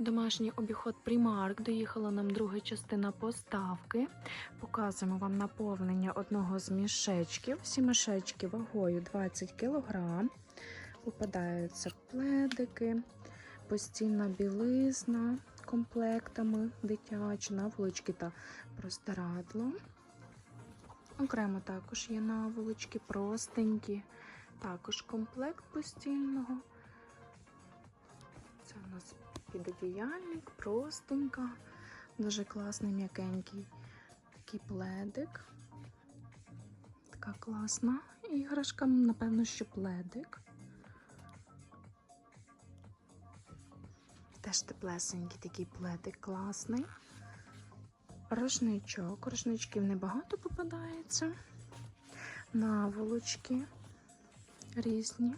Домашній обіход Primark. Доїхала нам друга частина поставки. Показуємо вам наповнення одного з мішечків. Всі мішечки вагою 20 кг. Попадаються пледики, постільна білизна комплектами дитячі, наволочки та простирадло. Окремо також є наволочки, простенькі, також комплект постільного. Це у нас підодіяльник, простенька, дуже класний м'якенький такий пледик. Така класна іграшка, напевно, що пледик. Теж теплесенький такий пледик класний. Рушничок. Рушничків небагато попадається. Наволочки різні.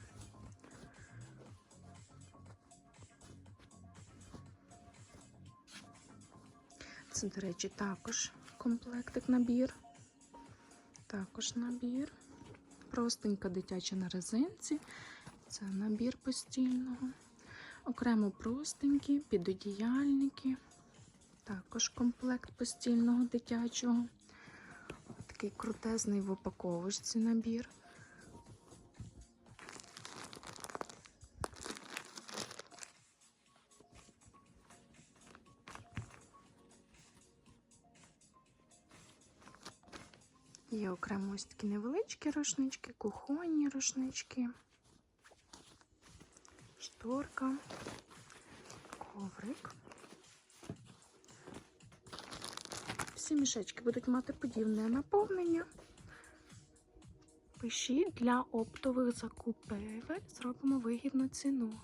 Це, до речі, також комплектик набір. Також набір. Простенька дитяча на резинці. Це набір постільного. Окремо простенькі, підодіяльники. Також комплект постільного дитячого. Такий крутезний в упаковочці набір. Є окремо ось такі невеличкі рушнички, кухонні рушнички, шторка, коврик. Всі мішечки будуть мати подібне наповнення. Пишіть для оптових закупівель, зробимо вигідну ціну.